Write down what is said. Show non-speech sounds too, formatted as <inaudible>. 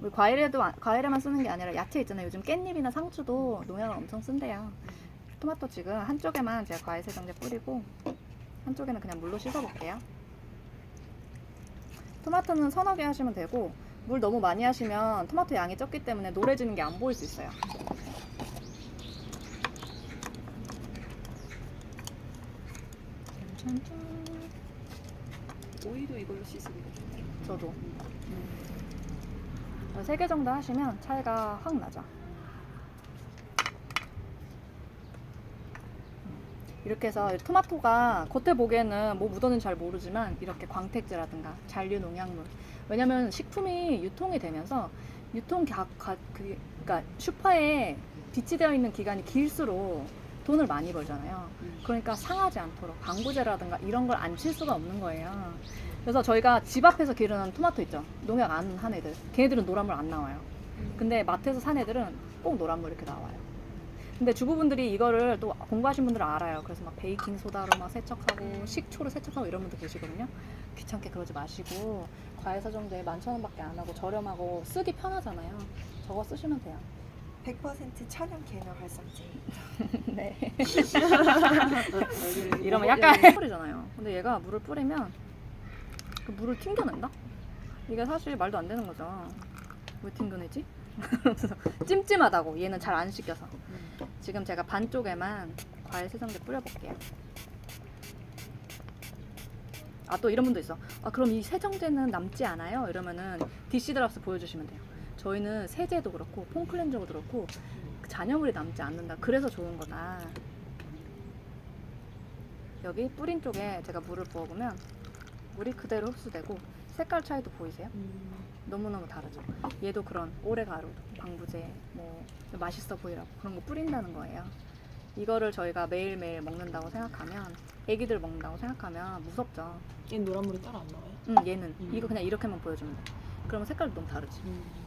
우리 과일에도 안- 과일에만 쓰는 게 아니라 야채 있잖아요. 요즘 깻잎이나 상추도 농약을 엄청 쓴대요. 토마토 지금 한쪽에만 제가 과일 세정제 뿌리고 한쪽에는 그냥 물로 씻어볼게요. 토마토는 서너 개 하시면 되고 물 너무 많이 하시면 토마토 양이 적기 때문에 노래지는 게 안 보일 수 있어요. 오이도 이걸로 씻으면 좋네. 저도. 세개 정도 하시면 차이가 확 나죠. 이렇게 해서 토마토가 겉에 보기에는 뭐 묻었는지 잘 모르지만 이렇게 광택제라든가 잔류 농약물 왜냐면 식품이 유통이 되면서 유통 가, 가, 그, 그러니까 슈퍼에 비치되어 있는 기간이 길수록 돈을 많이 벌잖아요. 그러니까 상하지 않도록 방부제라든가 이런 걸 안 칠 수가 없는 거예요. 그래서 저희가 집 앞에서 기르는 토마토 있죠. 농약 안 한 애들. 걔네들은 노란물 안 나와요. 근데 마트에서 산 애들은 꼭 노란물 이렇게 나와요. 근데 주부분들이 이거를 또 공부하신 분들은 알아요. 그래서 막 베이킹 소다로 막 세척하고 식초로 세척하고 이런 분들 계시거든요. 귀찮게 그러지 마시고 과일 사정제 만천 원밖에 안 하고 저렴하고 쓰기 편하잖아요. 저거 쓰시면 돼요. 100% 천연 계며 발상제. <laughs> 네. <laughs> 이러면 이러면 약간 뿌리잖아요. 근데 얘가 물을 뿌리면 그 물을 튕겨낸다? 이게 사실 말도 안 되는 거죠. 왜 튕겨내지? <laughs> 그래서 찜찜하다고 얘는 잘안 씻겨서 지금 제가 반쪽에만 과일 세정제 뿌려볼게요. 아 또 이런 분도 있어. 아 그럼 이 세정제는 남지 않아요? 이러면은 디시드랍스 보여주시면 돼요. 저희는 세제도 그렇고 폼클렌저도 그렇고 그 잔여물이 남지 않는다. 그래서 좋은 거다. 여기 뿌린 쪽에 제가 물을 부어보면 물이 그대로 흡수되고 색깔 차이도 보이세요? 너무너무 다르죠. 얘도 그런 오래 가루, 방부제, 뭐 맛있어 보이라고 그런 거 뿌린다는 거예요. 이거를 저희가 매일매일 먹는다고 생각하면 애기들 먹는다고 생각하면 무섭죠. 얘는 노란물이 따로 안 나와요? 응, 얘는 음. 이거 그냥 이렇게만 보여주면 돼. 그러면 색깔도 너무 다르지. 음.